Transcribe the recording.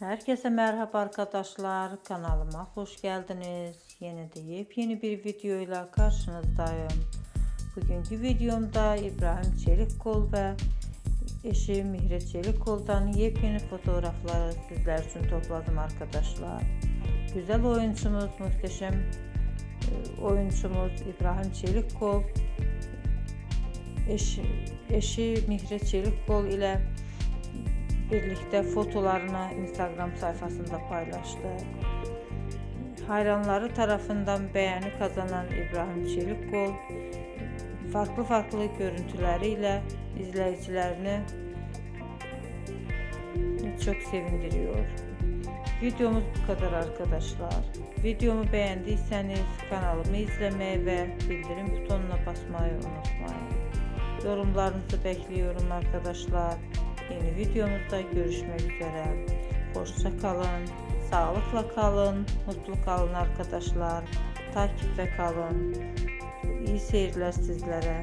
Herkese merhaba arkadaşlar. Kanalıma hoş geldiniz. Yeni de yepyeni bir videoyla karşınızdayım. Bugünkü videomda İbrahim Çelikkol ve eşi Mihre Çelikkol'dan yepyeni fotoğrafları sizler için topladım arkadaşlar. Güzel oyuncumuz, muhteşem e, oyuncumuz İbrahim Çelikkol eşi, eşi Mihre Çelikkol ile birlikte fotolarını Instagram sayfasında paylaştı. Hayranları tarafından beğeni kazanan İbrahim Çelikkol farklı farklı görüntüleriyle izleyicilerini çok sevindiriyor. Videomuz bu kadar arkadaşlar. Videomu beğendiyseniz kanalımı izlemeyi ve bildirim butonuna basmayı unutmayın. Yorumlarınızı bekliyorum arkadaşlar. Yeni videomuzda görüşmek üzere. Hoşça kalın, sağlıkla kalın, mutlu kalın arkadaşlar. Takipte kalın. İyi seyirler sizlere.